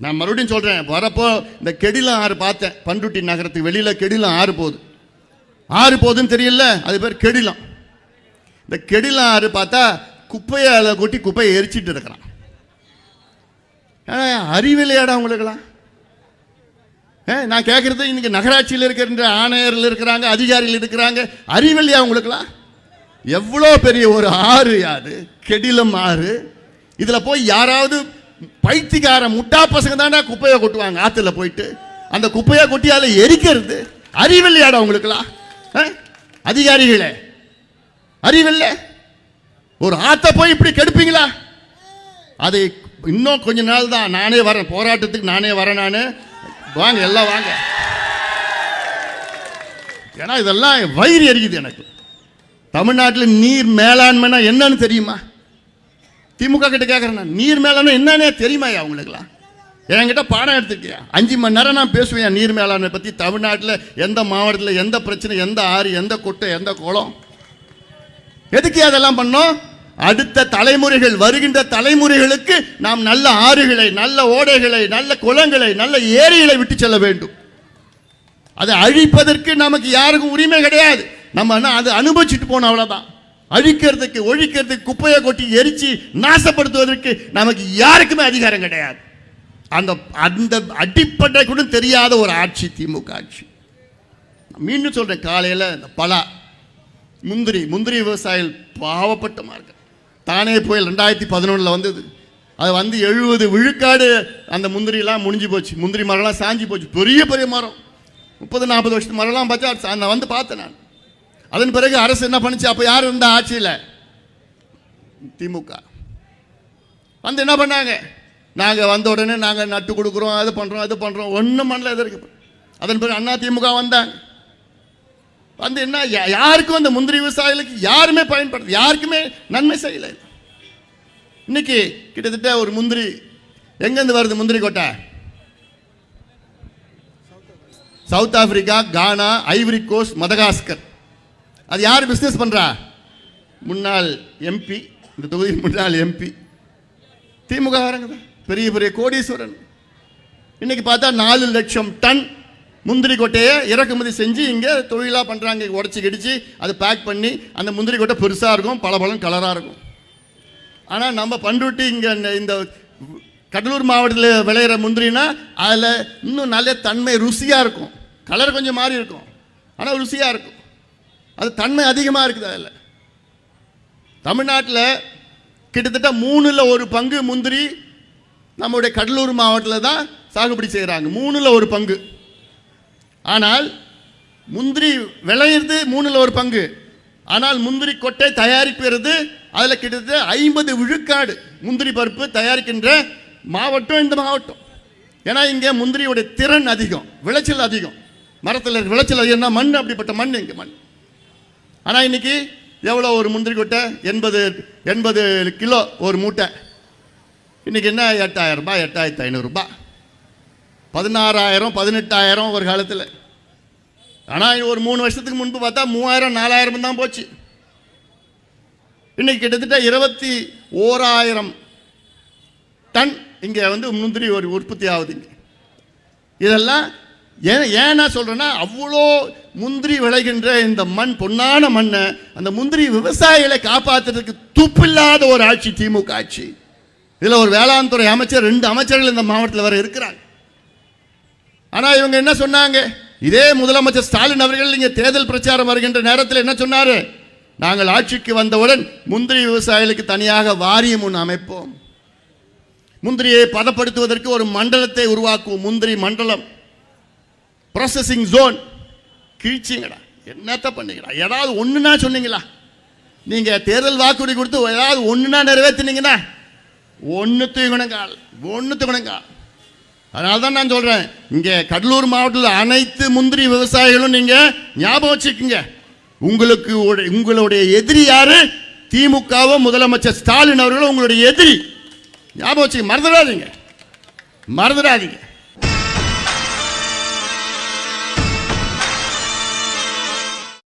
நான் மறுபடியும் சொல்கிறேன் வரப்போ இந்த கெடிலம் ஆறு பார்த்தேன். பண்ருட்டி நகரத்துக்கு வெளியில் கெடிலம் ஆறு போகுது. ஆறு போகுதுன்னு தெரியல அது பேர் கெடிலம். இந்த கெடிலம் ஆறு பார்த்தா குப்பையை அதில் கொட்டி குப்பையை எரிச்சிட்டு இருக்கிறான். ஆனா, அறிவில்லையாடா உங்களுக்கெல்லாம்? நான் கேட்குறது இன்றைக்கி நகராட்சியில் இருக்கிற ஆணையரில் இருக்கிறாங்க அதிகாரிகள் இருக்கிறாங்க அறிவில்லையா அவங்களுக்கெல்லாம் எவ்வளோ பெரிய ஒரு ஆறு யாரு கெடிலம் ஆறு. இதில் போய் யாராவது பைத்திகார முட்டா பசங்க தானே குப்பையை கொட்டுவாங்க. ஆற்றுல போயிட்டு அந்த குப்பையை கொட்டி அதில் எரிக்கிறது. அறிவில்லையாடா உங்களுக்கெல்லாம் ஆ? அதிகாரிகளே அறிவில்ல? ஒரு ஆற்றை போய் இப்படி கெடுப்பீங்களா? அதை இன்னும் கொஞ்ச நாள் தான். நானே வரேன். போராட்டத்துக்கு நானே வரேன் நான். வாங்க எல்லாம் வாங்க. ஏன்னா இதெல்லாம் வயிறு எரிக்குது எனக்கு. தமிழ்நாட்டில் நீர் மேலாண்மைனா என்னன்னு தெரியுமா? திமுக கிட்ட கேட்குறேன் நீர் மேலாண்மை என்னன்னே தெரியுமாயா அவங்களுக்குலாம் என்கிட்ட பாடம் எடுத்துக்கியா அஞ்சு மணி நேரம் நான் பேசுவேன் நீர் மேலாண்மை பற்றி தமிழ்நாட்டில் எந்த மாவட்டத்தில் எந்த பிரச்சனை எந்த ஆறு எந்த குட்டை எந்த குளம் எதுக்கு அதெல்லாம் பண்ணோம்? அடுத்த தலைமுறைகள் வருகின்ற தலைமுறைகளுக்கு நாம் நல்ல ஆறுகளை நல்ல ஓடைகளை நல்ல குளங்களை நல்ல ஏரிகளை விட்டு செல்ல வேண்டும். அதை அழிப்பதற்கு நமக்கு யாருக்கும் உரிமை கிடையாது. நம்ம என்ன அதை அனுபவிச்சுட்டு போனோம் அவ்வளோதான் அழிக்கிறதுக்கு ஒழிக்கிறதுக்கு குப்பையை கொட்டி எரிச்சு நாசப்படுத்துவதற்கு நமக்கு யாருக்குமே அதிகாரம் கிடையாது. அந்த அந்த அடிப்படை கூட தெரியாத ஒரு ஆட்சி திமுக ஆட்சி. மீண்டும் சொல்றேன் காலையில் இந்த பலா முந்திரி முந்திரி விவசாயிகள் பாவப்பட்ட மார்க்கம். தானே புயல் ரெண்டாயிரத்தி பதினொன்றில் வந்தது. அது வந்து எழுபது விழுக்காடு அந்த முந்திரிலாம் முடிஞ்சு போச்சு. முந்திரி மரம்லாம் சாஞ்சி போச்சு. பெரிய பெரிய மரம். முப்பது நாற்பது வருஷத்து மரம்லாம் பார்த்தா நான் வந்து பார்த்தேன் நான். அதன் பிறகு அரசு என்ன பண்ணுச்சு அப்போ யார் இருந்தா ஆட்சியில் திமுக வந்து என்ன பண்ணாங்க நாங்கள் வந்த உடனே நாங்கள் நட்டு கொடுக்குறோம் அது பண்ணுறோம் அது பண்ணுறோம் ஒன்றும் பண்ணல எதற்கு அதன் பிறகு அண்ணா திமுக வந்தாங்க வந்து என்ன யா- யாருக்கும் அந்த முந்திரி விவசாயிகளுக்கு யாருமே பயன்படுது யாருக்குமே நன்மை செய்யலை இன்னைக்கு கிட்டத்தட்ட ஒரு முந்திரி எங்கேருந்து வருது முந்திரி கொட்டை south Africa Ghana Ivory Coast Madagascar அது யார் பிஸ்னஸ் பண்ணுறா முன்னாள் எம்பி இந்த தொகுதியின் முன்னாள் எம்பி திமுக பெரிய பெரிய கோடீஸ்வரன். இன்னைக்கு பார்த்தா நாலு லட்சம் டன் முந்திரி கொட்டையை இறக்குமதி செஞ்சு இங்கே தொழிலாக பண்ணுறாங்க உடச்சி கிடிச்சு அதை பேக் பண்ணி அந்த முந்திரி கொட்டை பெருசாக இருக்கும் பளபளன்னு கலராக இருக்கும். ஆனால் நம்ம பண்ருட்டி இங்கே இந்த கடலூர் மாவட்டத்தில் விளையிற முந்திரினா அதில் இன்னும் நல்ல தன்மை ருசியாக இருக்கும். கலர் கொஞ்சம் மாறி இருக்கும். ஆனால் ருசியாக இருக்கும். அது தன்மை அதிகமாக இருக்குது அதில். தமிழ்நாட்டில் கிட்டத்தட்ட மூணில் ஒரு பங்கு முந்திரி நம்முடைய கடலூர் மாவட்டத்தில் தான் சாகுபடி செய்கிறாங்க மூணில் ஒரு பங்கு. ஆனால் முந்திரி விளையிறது மூணில் ஒரு பங்கு. ஆனால் முந்திரி கொட்டை தயாரிக்கிறது அதில் கிட்டத்தட்ட ஐம்பது விழுக்காடு முந்திரி பருப்பு தயாரிக்கின்ற மாவட்டம் இந்த மாவட்டம். ஏன்னா இங்கே முந்திரியுடைய திறன் அதிகம் விளைச்சல் அதிகம். மரத்தில் விளைச்சல் அதிகம்னா மண் அப்படிப்பட்ட மண் இங்கே மண். ஆனால் இன்னைக்கு எவ்வளோ ஒரு முந்திரி கொட்டை? எண்பது எண்பது கிலோ ஒரு மூட்டை. இன்னைக்கு என்ன? எட்டாயிரம் ரூபாய் எட்டாயிரத்தி ஐநூறுரூபா பதினாறாயிரம் பதினெட்டாயிரம் ஒரு காலத்தில். ஆனால் ஒரு மூணு வருஷத்துக்கு முன்பு பார்த்தா மூவாயிரம் நாலாயிரம் தான் போச்சு. இன்னைக்கு கிட்டத்தட்ட இருபத்தி ஓராயிரம் டன் இங்கே வந்து முந்திரி ஒரு உற்பத்தி ஆகுது இங்கே. இதெல்லாம் ஏன் ஏன் நான் சொல்கிறேன்னா அவ்வளோ முந்திரி விளைகின்ற இந்த மண் பொன்னான மண்ணை அந்த முந்திரி விவசாயிகளை காப்பாற்றுறதுக்கு துப்பில்லாத ஒரு ஆட்சி திமுக ஆட்சி. இதில் ஒரு வேளாண் துறை அமைச்சர் ரெண்டு அமைச்சர்கள் இந்த மாவட்டத்தில் வர இருக்கிறாங்க. ஆனால் இவங்க என்ன சொன்னாங்க? இதே முதலமைச்சர் ஸ்டாலின் அவர்கள் இங்கே தேர்தல் பிரச்சாரம் வருகின்ற நேரத்தில் என்ன சொன்னார்? நாங்கள் ஆட்சிக்கு வந்தவுடன் முந்திரி விவசாயிகளுக்கு தனியாக வாரியம் ஒன்று அமைப்போம். முந்திரியை பதப்படுத்துவதற்கு ஒரு மண்டலத்தை உருவாக்குவோம். முந்திரி மண்டலம். ப்ராசஸிங் ஜோன் கிழிச்சிங்கடா. என்னத்த பண்ணீங்கடா? ஏதாவது ஒன்றுனா சொன்னீங்களா? நீங்கள் தேர்தல் வாக்குறுதி கொடுத்து ஏதாவது ஒன்றுனா நிறைவேற்றினீங்கன்னா ஒன்றுத்து குணங்கால் ஒன்றுத்து குணங்கால் அதனால தான் நான் சொல்கிறேன் இங்கே கடலூர் மாவட்டத்தில் அனைத்து முந்திரி விவசாயிகளும் நீங்கள் ஞாபகம் வச்சுக்கோங்க. உங்களுக்கு உங்களுடைய எதிரி யாரு? திமுகவும் முதலமைச்சர் ஸ்டாலின் அவர்களும் உங்களுடைய எதிரி. ஞாபகம் வச்சுக்க மறந்துடாதீங்க. மறந்துடாதீங்க.